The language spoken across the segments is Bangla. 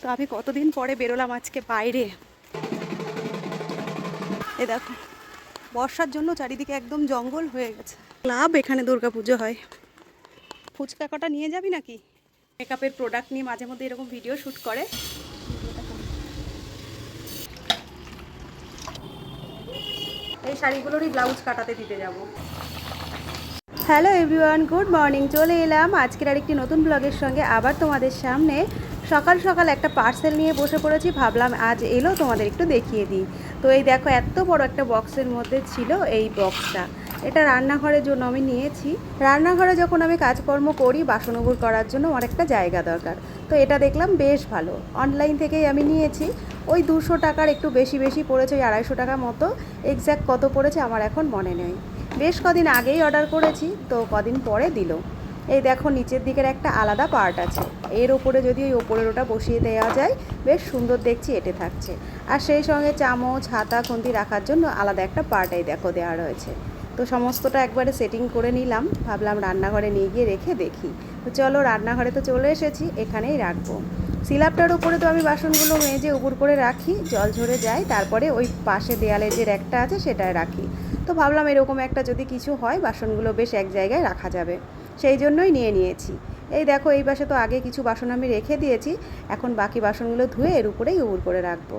তো আমি কতদিন পরে বেরোলাম আজকে বাইরে? এ দেখো, বর্ষার জন্য চারিদিকে একদম জঙ্গল হয়ে গেছে। ক্লাব এখানে দুর্গাপুজো হয়। ফুচকা কটা নিয়ে যাবি নাকি? মেকআপের প্রোডাক্ট নিয়ে মাঝে মধ্যে এরকম ভিডিও শ্যুট করে। এই শাড়িগুলোরই ব্লাউজ কাটাতে দিতে যাব। হ্যালো এভরিওয়ান গুড মর্নিং চলে এলাম। আজকের আরেকটি নতুন ব্লগের সঙ্গে আবার তোমাদের সামনে। সকাল সকাল একটা পার্সেল নিয়ে বসে পড়েছি, ভাবলাম আজ এলো, তোমাদের একটু দেখিয়ে দিই। তো এই দেখো, এত বড় একটা বক্সের মধ্যে ছিল এই বক্সটা এটা রান্নাঘরের জন্য আমি নিয়েছি। রান্নাঘরে যখন আমি কাজকর্ম করি বাসনগুর করার জন্য একটা জায়গা দরকার। তো এটা দেখলাম বেশ ভালো। অনলাইন থেকেই আমি নিয়েছি। ওই দুশো টাকার একটু বেশি বেশি পড়েছে, ওই আড়াইশো টাকা মতো। এক্স্যাক্ট কত পড়েছে আমার এখন মনে নেই। বেশ কদিন আগেই অর্ডার করেছি, তো কদিন পরে দিল। এই দেখো, নিচের দিকের একটা আলাদা পার্ট আছে। এর ওপরে যদি ওই ওপরের ওটা বসিয়ে দেওয়া যায়, বেশ সুন্দর দেখছি, এটে থাকছে। আর সেই সঙ্গে চামচ, হাতা, খুন্তি রাখার জন্য আলাদা একটা পার্ট এই দেখো দেওয়া রয়েছে। তো সমস্তটা একবারে সেটিং করে নিলাম। ভাবলাম রান্নাঘরে নিয়ে গিয়ে রেখে দেখি। তো চলো, রান্নাঘরে তো চলে এসেছি, এখানেই রাখব। সিলাপটার উপরে তো আমি বাসনগুলো মেজে উপর করে রাখি, জল ঝরে যায়, তারপরে ওই পাশে দেয়ালে যে র্যাকটা আছে, সেটায় রাখি। তো ভাবলাম এরকম একটা যদি কিছু হয়, বাসনগুলো বেশ এক জায়গায় রাখা যাবে। সেই জন্যই নিয়ে নিয়েছি। এই দেখো, এই পাশে তো আগে কিছু বাসন আমি রেখে দিয়েছি। এখন বাকি বাসনগুলো ধুয়ে এর উপরেই উবুর করে রাখব।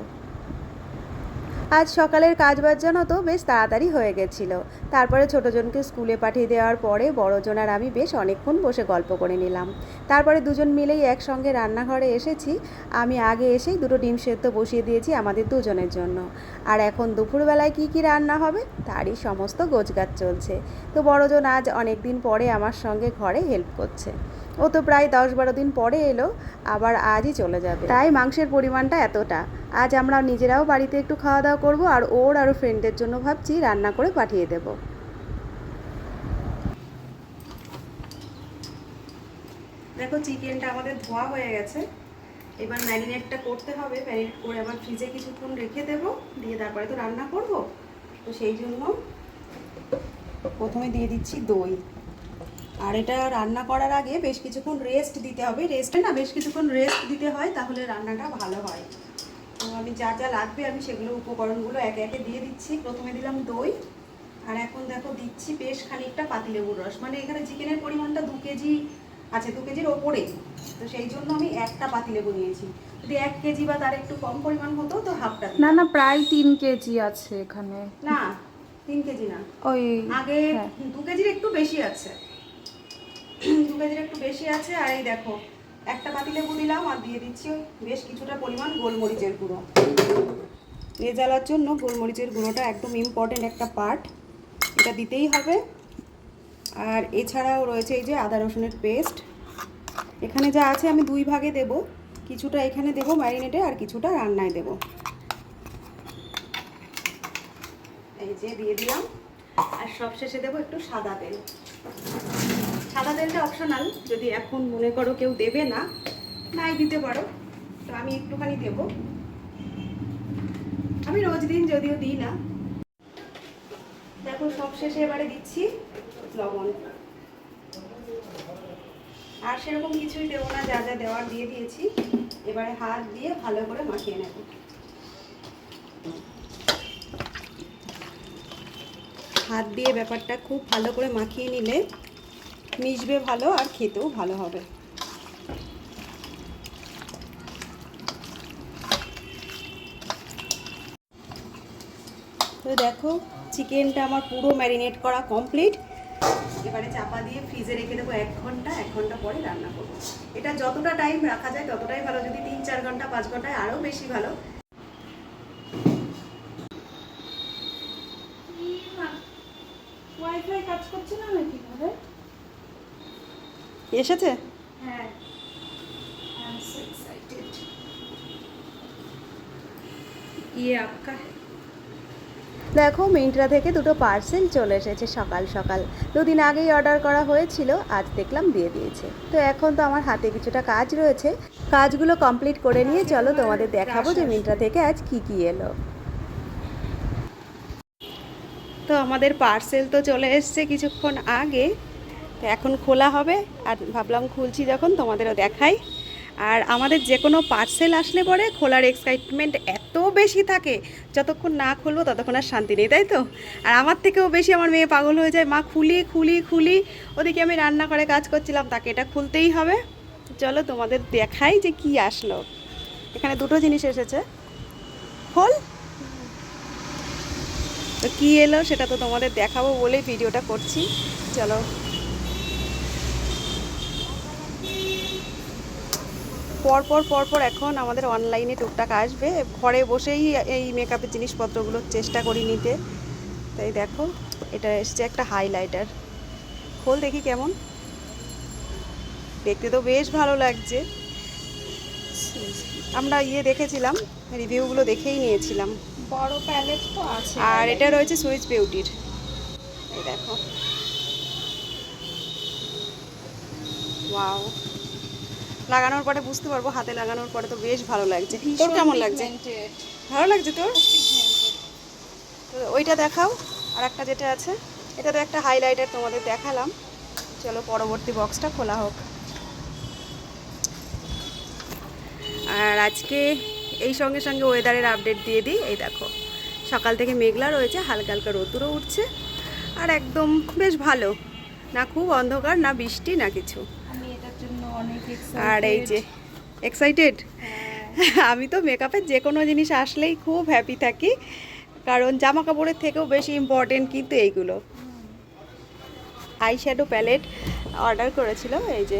আজ সকালের কাজ বাজ জানো তো বেশ তাড়াতাড়ি হয়ে গেছিল। তারপরে ছোটোজনকে স্কুলে পাঠিয়ে দেওয়ার পরে বড়জন আর আমি বেশ অনেকক্ষণ বসে গল্প করে নিলাম। তারপরে দুজন মিলেই একসঙ্গে রান্নাঘরে এসেছি। আমি আগে এসেই দুটো ডিম সেদ্ধ বসিয়ে দিয়েছি আমাদের দুজনের জন্য। আর এখন দুপুরবেলায় কি কি রান্না হবে তারই সমস্ত গোছগাছ চলছে। তো বড়জন আজ অনেক দিন পরে আমার সঙ্গে ঘরে হেল্প করছে। ও তো প্রায় দশ বারো দিন পরে এলো, আবার আজই চলে যাবে। তাই মাংসের পরিমাণটা এতটা। আজ আমরা নিজেরাও বাড়িতে একটু খাওয়া দাওয়া করব, আর ওর আরও ফ্রেন্ডদের জন্য ভাবছি রান্না করে পাঠিয়ে দেব। দেখো, চিকেনটা আমাদের ধোয়া হয়ে গেছে। এবার ম্যারিনেটটা করতে হবে। ম্যারিনেট করে আবার ফ্রিজে কিছুক্ষণ রেখে দেবো। দিয়ে তারপরে তো রান্না করব। তো সেই জন্য প্রথমে দিয়ে দিচ্ছি দই। আর এটা রান্না করার আগে বেশ কিছুক্ষণ রেস্ট দিতে হবে। রেস্টে না বেশ কিছুক্ষণ রেস্ট দিতে হয় তাহলে রান্নাটা ভালো হয়। তো আমি যা যা লাগবে আমি সেগুলো উপকরণগুলো একে একে দিয়ে দিচ্ছি। প্রথমে দিলাম দই আর এখন দেখো দিচ্ছি বেশ খানিকটা পাতিলেবুর রস। মানে এখানে চিকেনের পরিমাণটা দু কেজি আছে দু কেজির ওপরে। তো সেই জন্য আমি একটা পাতিলেবু নিয়েছি। যদি এক কেজি বা তার একটু কম পরিমাণ হতো তো হাফটা না না প্রায় তিন কেজি আছে এখানে। না তিন কেজি না। ওই আগে হ্যাঁ। দু কেজির একটু বেশি আছে। দু কেজির একটু বেশি আছে, আর এই দেখো, একটা পাতিলেবু দিলাম আর দিয়ে দিচ্ছি বেশ কিছুটা পরিমাণ গোলমরিচের গুঁড়ো। রেজালার জন্য গোলমরিচের গুঁড়োটা একদম ইম্পর্টেন্ট একটা পার্ট এটা দিতেই হবে। আর এছাড়াও রয়েছে এই যে আদা রসুনের পেস্ট এখানে যা আছে আমি দুই ভাগে দেব, কিছুটা এখানে দেব ম্যারিনেটে আর কিছুটা রান্নায় দেব। এই যে দিয়ে দিলাম, আর সবশেষে দেবো একটু সাদা তেল। সাদা তেলটা অপশনাল যদি এখন মনে করো কেউ দেবে না, নাই দিতে পারো। তো আমি একটুখানি দেব। আমি রোজ দিন যদিও দিই না। দেখো সবশেষে এবারে দিচ্ছি লবণ। আর সেরকম কিছুই দেবো না, যা যা দেওয়ার দিয়ে দিয়েছি। এবারে হাত দিয়ে ভালো করে মাখিয়ে নেব। হাত দিয়ে ব্যাপারটা খুব ভালো করে মাখিয়ে নিলে মিশবে ভালো আর খেতেও ভালো হবে। তো দেখো, চিকেনটা আমার পুরো ম্যারিনেট করা কমপ্লিট এবারে চাপা দিয়ে ফ্রিজে রেখে দেবো এক ঘণ্টা এক ঘণ্টা পরে রান্না করব। এটা যতটা টাইম রাখা যায়, ততটাই ভালো। যদি তিন, চার ঘণ্টা, পাঁচ ঘন্টায় আরও বেশি ভালো। কাজ করছে না নাকি? এসেছে? হ্যাঁ। দেখো মিন্ট্রা থেকে দুটো পার্সেল চলে এসেছে সকাল সকাল। দুদিন আগেই অর্ডার করা হয়েছিল আজ দেখলাম দিয়ে দিয়েছে। তো এখন তো আমার হাতে কিছুটা কাজ রয়েছে। কাজগুলো কমপ্লিট করে নিয়ে চলো তোমাদের দেখাবো যে মিন্ট্রা থেকে আজ কি কি এলো। তো আমাদের পার্সেল তো চলে এসছে কিছুক্ষণ আগে। তো এখন খোলা হবে আর ভাবলাম খুলছি যখন, তোমাদেরও দেখাই। আর আমাদের যে কোনো পার্সেল আসলে পরে খোলার এক্সাইটমেন্ট এত বেশি থাকে, যতক্ষণ না খুলবো ততক্ষণ আর শান্তি নেই, তাই তো? আর আমার থেকেও বেশি আমার মেয়ে পাগল হয়ে যায়, মা, খুলি খুলি খুলি। ওদিকে আমি রান্না করে কাজ করছিলাম, তাকে এটা খুলতেই হবে। চলো তোমাদের দেখাই যে কি আসলো। এখানে দুটো জিনিস এসেছে। খোল। তো কী এলো সেটা তো তোমাদের দেখাবো বলেই ভিডিওটা করছি। চলো পরপর পরপর এখন আমাদের অনলাইনে টুকটাক আসবে। ঘরে বসেই এই মেকআপের জিনিসপত্রগুলো চেষ্টা করি নিতে। তাই দেখো এটা এসছে একটা হাইলাইটার খোল দেখি কেমন। দেখতে তো বেশ ভালো লাগছে। আমরা ইয়ে দেখেছিলাম রিভিউগুলো দেখেই নিয়েছিলাম। বড় প্যালেট তো আছে। আর এটা রয়েছে সুইচ বিউটির এই দেখো। ওয়াও লাগানোর পরে বুঝতে পারব হাতে লাগানোর পরে তো বেশ ভালো লাগছে। তোর কেমন লাগছে? ভালো লাগছে তোর? তো ওইটা দেখাও আর একটা যেটা আছে এটা তো একটা হাইলাইটার তোমাদের দেখালাম। চলো পরবর্তী বক্সটা খোলা হোক। আর আজকে এই সঙ্গে সঙ্গে ওয়েদারের আপডেট দিয়ে দিই এই দেখো। সকাল থেকে মেঘলা রয়েছে হালকা হালকা রোদ্দুরও উঠছে। আর একদম বেশ ভালো। না খুব অন্ধকার না বৃষ্টি না কিছু আমি এটার জন্য অনেক আর এই যে এক্সাইটেড আমি তো মেকআপের যে কোনো জিনিস আসলেই খুব হ্যাপি থাকি কারণ জামা কাপড়ের থেকেও বেশি ইম্পর্টেন্ট কিন্তু এইগুলো। আই শ্যাডো প্যালেট অর্ডার করেছিল এই যে।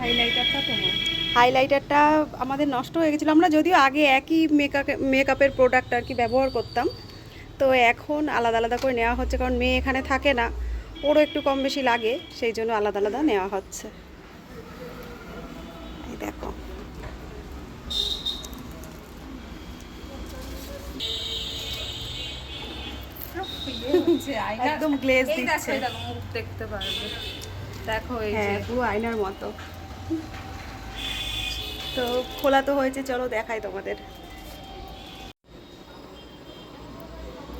হাইলাইটারটা তোমার? হাইলাইটারটা আমাদের নষ্ট হয়ে গেছিল। আমরা যদিও আগে একই মেকআপ মেকআপের প্রোডাক্ট আর কি ব্যবহার করতাম তো এখন আলাদা আলাদা করে নেওয়া হচ্ছে কারণ মেয়ে এখানে থাকে না। ওরও একটু কম বেশি লাগে সেই জন্য আলাদা আলাদা নেওয়া হচ্ছে। দেখো। একদম glaze দিচ্ছে। মুখ দেখতে পারবে। দেখো এই যে। হ্যাঁ পুরো আয়নার মতো। তো খোলা তো হয়েছে চলো দেখাই তোমাদের।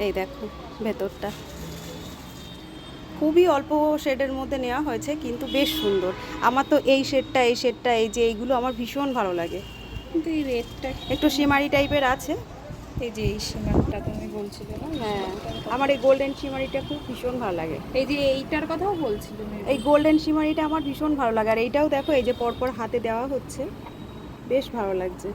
এই দেখো ভেতরটা। খুবই অল্প শেডের মধ্যে নেওয়া হয়েছে কিন্তু বেশ সুন্দর। আমার তো এই শেডটা এই শেডটা এই যে এইগুলো আমার ভীষণ ভালো লাগে। কিন্তু এই রেডটা একটু শিমারি টাইপের আছে। এই যে এই সীমাটা তুমি বলছিলে না? হ্যাঁ আমার এই গোল্ডেন শিমারিটা খুব ভীষণ ভালো লাগে। এই যে এইটার কথাও বলছিলে এই গোল্ডেন শিমারিটা আমার ভীষণ ভালো লাগে আর এইটাও দেখো এই যে পরপর হাতে দেওয়া হচ্ছে। বেশ ভালো লাগছে।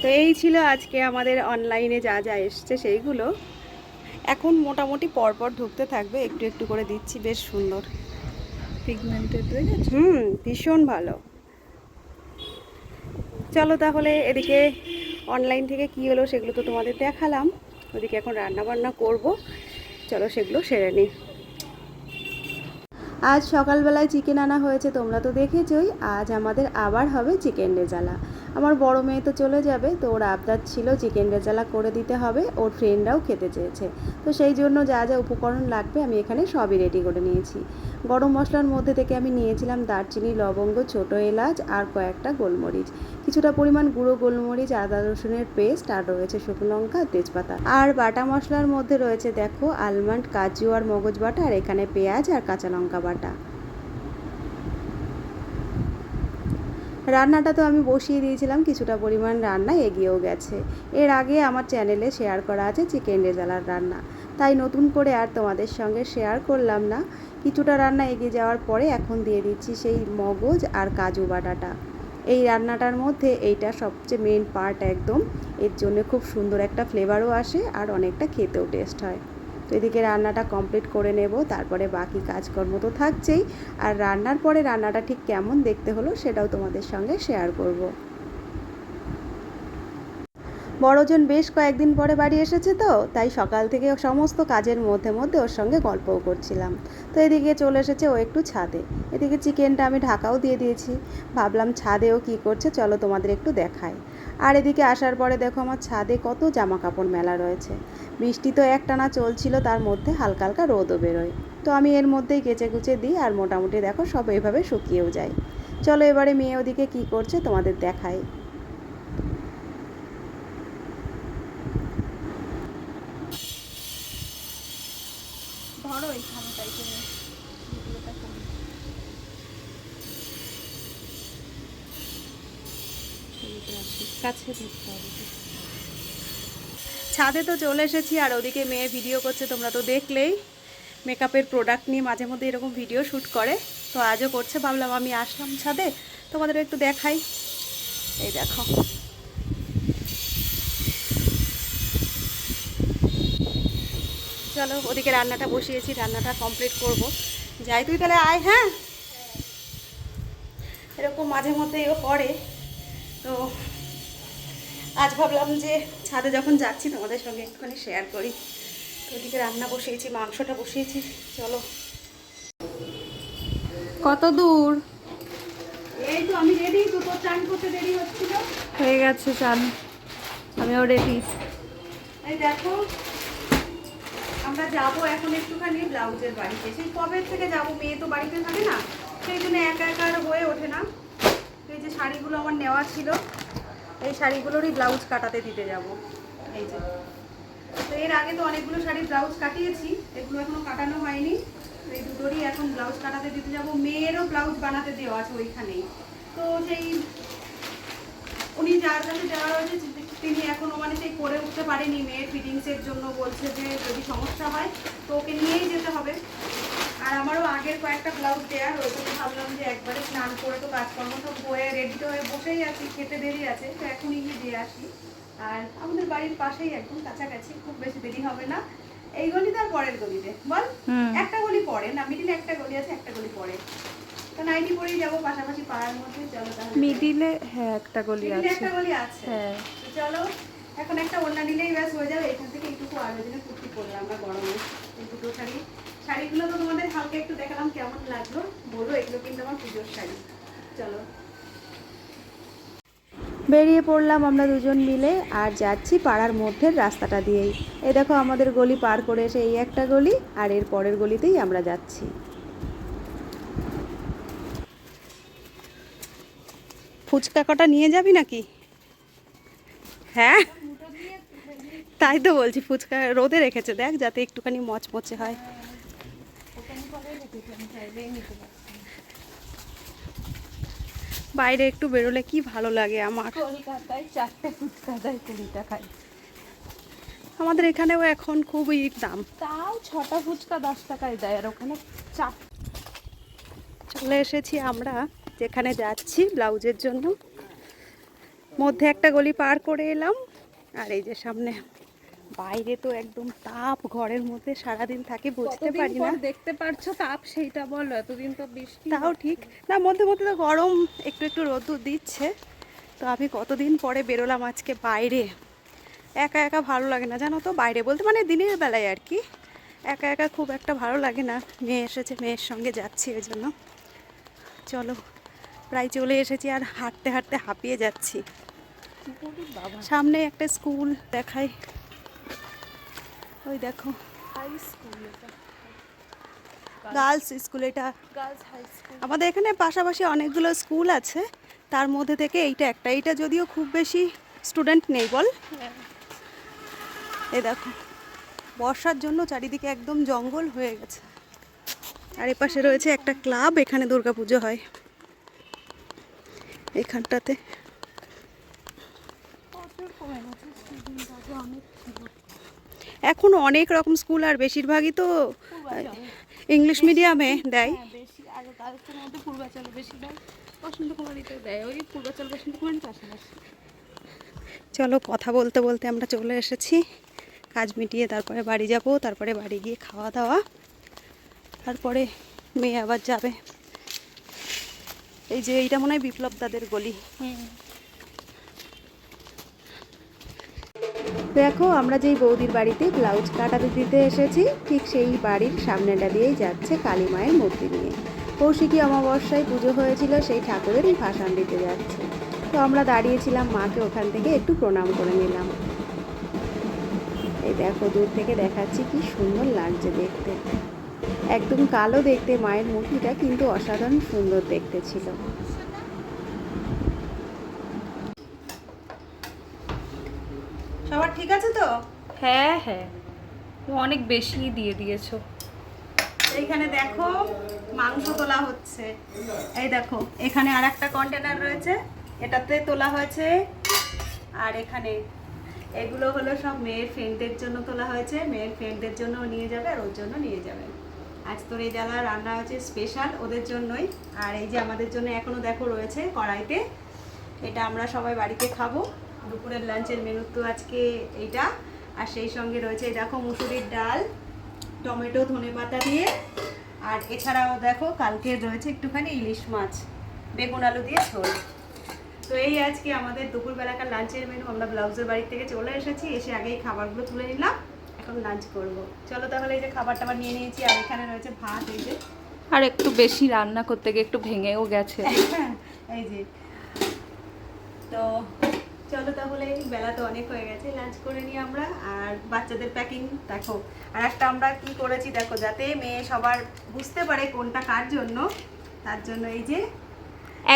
তো এই ছিল আজকে আমাদের অনলাইনে যা যা এসছে সেইগুলো। এখন মোটামুটি পরপর ঢুকতে থাকবে একটু একটু করে দিচ্ছি বেশ সুন্দর। পিগমেন্টেড দেখেছ হুম ভীষণ ভালো। চলো তাহলে এদিকে অনলাইন থেকে কী হলো সেগুলো তো তোমাদের দেখালাম। ওদিকে এখন রান্না বান্না করব। চলো সেগুলো সেরে নিই। আজ সকালবেলায় চিকেন আনা হয়েছে তোমরা তো দেখেছই। আজ আমাদের আবার হবে চিকেন রেজালা আমার বড় মেয়ে তো চলে যাবে, তো ওর আবদার ছিল চিকেন রেজালা করে দিতে হবে, ওর ফ্রেন্ডরাও খেতে চেয়েছে। তো সেই জন্য যা যা উপকরণ লাগবে আমি এখানে সবই রেডি করে নিয়েছি। গরম মশলার মধ্যে থেকে আমি নিয়েছিলাম দারচিনি, লবঙ্গ, ছোটো এলাচ আর কয়েকটা গোলমরিচ। কিছুটা পরিমাণ গুঁড়ো গোলমরিচ, আদা রসুনের পেস্ট আর রয়েছে শুকনো লঙ্কা তেজপাতা। আর বাটা মশলার মধ্যে রয়েছে দেখো আলমন্ড কাজু আর মগজ বাটা আর এখানে পেঁয়াজ আর কাঁচা লঙ্কা বাটা। রান্নাটা তো আমি বসিয়ে দিয়েছিলাম, কিছুটা পরিমাণ রান্না এগিয়েও গেছে। এর আগে আমার চ্যানেলে শেয়ার করা আছে চিকেন রেজালার রান্না। তাই নতুন করে আর তোমাদের সঙ্গে শেয়ার করলাম না। কিছুটা রান্না এগিয়ে যাওয়ার পরে এখন দিয়ে দিচ্ছি সেই মগজ আর কাজু বাটাটা। এই রান্নাটার মধ্যে এইটা সবচেয়ে মেন পার্ট একদম। এর জন্য খুব সুন্দর একটা ফ্লেভারও আসে আর অনেকটা খেতেও টেস্ট হয়। তো এদিকে রান্নাটা কমপ্লিট করে নেব, তারপরে বাকি কাজকর্ম তো থাকছেই। আর রান্নার পরে রান্নাটা ঠিক কেমন দেখতে হলো সেটাও তোমাদের সঙ্গে শেয়ার করব। বড়জন বেশ কয়েকদিন পরে বাড়ি এসেছে তো, তাই সকাল থেকে সমস্ত কাজের মধ্যে মধ্যে ওর সঙ্গে গল্পও করছিলাম। তো এদিকে চলে এসেছে ও একটু ছাদে। এদিকে চিকেনটা আমি ঢাকাও দিয়ে দিয়েছি। ভাবলাম ছাদেও কি করছে চলো তোমাদের একটু দেখাই। আর এদিকে আসার পরে দেখো আমার ছাদে কত জামা কাপড় মেলা রয়েছে। বৃষ্টি তো একটানা চলছিল, তার মধ্যে হালকা হালকা রোদও বেরোয়। তো আমি এর মধ্যেই কেচে কুচে দিই আর মোটামুটি দেখো সব এইভাবে শুকিয়েও যায়। চলো এবারে মেয়ে ওদিকে কি করছে তোমাদের দেখাই ধরো এইখানটাই তুমি ভিডিওটা করি দিতে আসি কাছে ছাদে তো চলে এসেছি আর ওদিকে মেয়ে ভিডিও করছে, তোমরা তো দেখলেই। মেকআপের প্রোডাক্ট নিয়ে মাঝে মধ্যে এরকম ভিডিও শ্যুট করে, তো আজও করছে। ভাবলাম আমি আসলাম ছাদে, তোমাদের একটু দেখাই। এই দেখো। চলো, ওদিকে রান্নাটা বসিয়েছি, রান্নাটা কমপ্লিট করব। যাই, তুই তাহলে আয় হ্যাঁ? এরকম মাঝে মধ্যে ও করে, তো আজ ভাবলাম যে ছাদে যখন যাচ্ছি তোমাদের সঙ্গে একটুখানি শেয়ার করি। তো ওদিকে রান্না বসিয়েছি মাংসটা বসিয়েছি। চলো। কত দূর? এই তো আমি রেডি তো তোর চান করতে দেরি হচ্ছিল। হয়ে গেছে চান। আমিও রেডি এই দেখো আমরা যাব এখন একটুখানি ব্লাউজের বাড়িতে। সেই কবে থেকে যাব মেয়ে তো বাড়িতে থাকে না সেই জন্য একা একা আর হয়ে ওঠে না। এই যে শাড়িগুলো আমার নেওয়া ছিল এই শাড়িগুলোরই ব্লাউজ কাটাতে দিতে যাব। এই যে। তো এর আগে তো অনেকগুলো শাড়ির ব্লাউজ কাটিয়েছি, এগুলো এখনও কাটানো হয়নি। এই দুটোরই এখন ব্লাউজ কাটাতে দিতে যাব। মেয়েরও ব্লাউজ বানাতে দেওয়া আছে ওইখানেই। তো সেই উনি যার কাছে দেওয়া হয়েছে, তিনি এখনও মানে সেই করে উঠতে পারেনি। মেয়ের ফিটিংসের জন্য বলছে যে যদি সমস্যা হয়, তো ওকে নিয়েই যেতে হবে। আমারও আগের কয়েকটা ব্লাউজ দেওয়া রয়েছে তো ভাবলাম যে একবারে স্নান করে তো কাজকর্ম সব হয়ে রেডি তো হয়ে বসেই আছি খেতে দেরি আছে তো এখনই গিয়ে দিয়ে আসি। আর আমাদের বাড়ির পাশেই একদম কাছাকাছি খুব বেশি দেরি হবে না। এই গলিতে আর পরের গলিতে। বল একটা গলি পরে না মিডিলে একটা গলি আছে একটা গলি পরে। তো নাইটি পরেই যাব পাশাপাশি পাড়ার মধ্যে চলো তাহলে। মিডিলে হ্যাঁ একটা গলি আছে। একটা গলি আছে। হ্যাঁ। চলো এখন একটা ওড়না নিলেই ব্যাস হয়ে যাবে এখান থেকে একটু আর ওই জন্য কুর্তি পরলাম আমরা গরমে। দুটো শাড়ি। শাড়িগুলো তো তোমাদের হালকা একটু দেখালাম কেমন লাগল। বলো, এগুলো কিন্তু আমার পুজোর শাড়ি। চলো। বেরিয়ে পড়লাম আমরা দুজন মিলে আর যাচ্ছি পাড়ার মধ্যের রাস্তাটা দিয়েই। এ দেখো আমাদের গলি পার করে এসে এই একটা গলি আর এর পরের গলিতেই আমরা যাচ্ছি। ফুচকা কটা নিয়ে যাবি নাকি? হ্যাঁ? তাই তো বলছি, ফুচকা রোদে রেখেছে। দেখ, যাতে একটুখানি মচমচে হয়। বাইরে একটু বেরোলে কি ভালো লাগে আমার? কলকাতায় চারটে ফুচকা দেয় কুড়ি টাকায় আমাদের এখানেও এখন খুবই দাম। তাও ছটা ফুচকা দশ টাকায় দেয় আর ওখানে চার চলে এসেছি আমরা যেখানে যাচ্ছি ব্লাউজের জন্য। মধ্যে একটা গলি পার করে এলাম আর এই যে সামনে বাইরে তো একদম তাপ ঘরের মধ্যে সারাদিন থাকে বুঝতে পারি না। দেখতে পারছ তাপ? সেইটা বলো এতদিন তো বৃষ্টি তাও ঠিক। না মধ্যে মধ্যে তো গরম একটু একটু রোদ্দুর দিচ্ছে। তো আমি কতদিন পরে বেরোলাম আজকে বাইরে? একা একা ভালো লাগে না জানো তো বাইরে বলতে মানে দিনের বেলায় আর কি। একা একা খুব একটা ভালো লাগে না। মেয়ে এসেছে মেয়ের সঙ্গে যাচ্ছি ওই জন্য। চলো প্রায় চলে এসেছি আর হাঁটতে হাঁটতে হাঁপিয়ে যাচ্ছি। সামনে একটা স্কুল দেখাই ওই দেখো। হাই স্কুল এটা গার্লস স্কুল এটা গার্লস হাই স্কুল আমাদের এখানে পাশাপাশি অনেকগুলো স্কুল আছে। তার মধ্যে থেকে এইটা একটা। এইটা যদিও খুব বেশি স্টুডেন্ট নেই বল। এ দেখো বর্ষার জন্য চারিদিকে একদম জঙ্গল হয়ে গেছে। আর এপাশে রয়েছে একটা ক্লাব এখানে দুর্গাপুজো হয়। এখানটাতে। এখন অনেক রকম স্কুল আর বেশিরভাগই তো ইংলিশ মিডিয়ামে দেয়। হ্যাঁ চলো কথা বলতে বলতে আমরা চলে এসেছি কাজ মিটিয়ে তারপরে বাড়ি যাব তারপরে বাড়ি গিয়ে খাওয়া দাওয়া তারপরে মেয়ে আবার যাবে। এই যে এইটা মনে হয় বিপ্লব দাদের গলি। দেখো, আমরা যেই বৌদির বাড়িতে ব্লাউজ কাটাতে দিতে এসেছি, ঠিক সেই বাড়ির সামনেটা দিয়েই যাচ্ছে কালী মায়ের মূর্তি নিয়ে। কৌশিকী অমাবস্যায় পুজো হয়েছিল, সেই ঠাকুরের ভাসান দিতে যাচ্ছে। তো আমরা দাঁড়িয়েছিলাম মাকে ওখান থেকে একটু প্রণাম করে নিলাম। এই দেখো, দূর থেকে দেখাচ্ছি কি সুন্দর লাগছে দেখতে। একদম কালো দেখতে মায়ের মূর্তিটা, কিন্তু অসাধারণ সুন্দর দেখতে ছিল সবার ঠিক আছে তো? হ্যাঁ হ্যাঁ। তুমি অনেক বেশি দিয়ে দিয়েছ। এইখানে দেখো মাংস তোলা হচ্ছে। এই দেখো এখানে আর একটা কন্টেনার রয়েছে। এটাতে তোলা হয়েছে। আর এখানে এগুলো হলো সব মেয়ের ফ্রেন্ডদের জন্য তোলা হয়েছে। মেয়ের ফ্রেন্ডদের জন্য নিয়ে যাবে আর ওর জন্য নিয়ে যাবে। আজ তোর এই জ্বালা রান্না হচ্ছে স্পেশাল ওদের জন্যই। আর এই যে আমাদের জন্য এখনও দেখো রয়েছে কড়াইতে। এটা আমরা সবাই বাড়িতে খাব। দুপুরের লাঞ্চের মেনু তো আজকে এইটা। আর সেই সঙ্গে রয়েছে এই দেখো মুসুরির ডাল টমেটো ধনে পাতা দিয়ে। আর এছাড়াও দেখো কালকে রয়েছে একটুখানি ইলিশ মাছ বেগুন আলু দিয়ে ঝোল। তো এই আজকে আমাদের দুপুরবেলাকার লাঞ্চের মেনু আমরা ব্লাউজের বাড়ি থেকে চলে এসেছি এসে আগেই খাবারগুলো তুলে নিলাম। এখন লাঞ্চ করব। চলো তাহলে এই যে খাবার টাবার নিয়ে নিয়েছি আর এখানে রয়েছে ভাত এই যে। আর একটু বেশি রান্না করতে গিয়ে একটু ভেঙেও গেছে। এই যে। তো চলো তাহলে বেলা তো অনেক হয়ে গেছে লাঞ্চ করে নিই আমরা আর বাচ্চাদের প্যাকিং দেখো। আর একটা আমরা কি করেছি দেখো যাতে মেয়ে সবার বুঝতে পারে কোনটা কার জন্য তার জন্য এই যে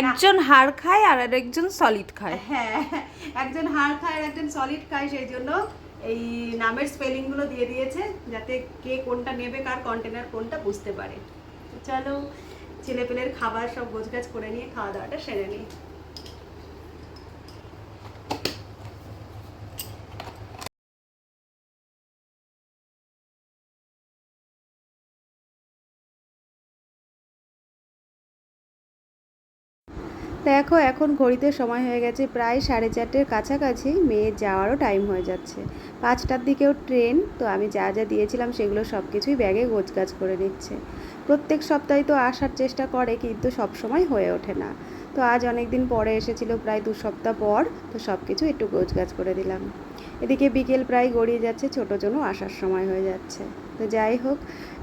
একজন হাড় খায় আর একজন সলিড খায়। হ্যাঁ একজন হাড় খায় আর একজন সলিড খায় সেই জন্য এই নামের স্পেলিংগুলো দিয়ে দিয়েছে যাতে কে কোনটা নেবে কার কন্টেনার কোনটা বুঝতে পারে। চলো ছেলেপেলের খাবার সব গোছগাছ করে নিয়ে খাওয়া দাওয়াটা সেরে নিই। দেখো, এখন ঘড়িতে সময় হয়ে গেছে প্রায় সাড়ে চারটের কাছাকাছি। মেয়ে যাওয়ারও টাইম হয়ে যাচ্ছে। পাঁচটার দিকেও ট্রেন তো আমি যা যা দিয়েছিলাম সেগুলো সব কিছুই ব্যাগে গোছগাছ করে নিচ্ছে। প্রত্যেক সপ্তাহে তো আসার চেষ্টা করে, কিন্তু সব সময় হয়ে ওঠে না। তো আজ অনেক দিন পরে এসেছিল, প্রায় দু সপ্তাহ পর, তো সব কিছু একটু গোছগাছ করে দিলাম। এদিকে বিকেল প্রায় গড়িয়ে যাচ্ছে, ছোটো জন্য আসার সময় হয়ে যাচ্ছে। তো যাই হোক,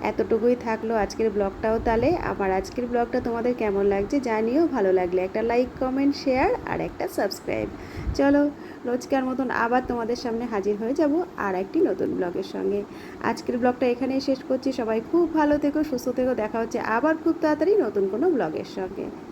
এতটুকুই থাকল আজকের ব্লগটাও তাহলে। আমার আজকের ব্লগটা তোমাদের কেমন লাগছে জানিও, ভালো লাগলে একটা লাইক কমেন্ট শেয়ার আর একটা সাবস্ক্রাইব চলো, রোজকার মতন আবার তোমাদের সামনে হাজির হয়ে যাব আর একটি নতুন ব্লগের সঙ্গে। আজকের ব্লগটা এখানেই শেষ করছি। সবাই খুব ভালো থেকো, সুস্থ থেকো। দেখা হচ্ছে আবার খুব তাড়াতাড়ি নতুন কোনো ব্লগের সঙ্গে।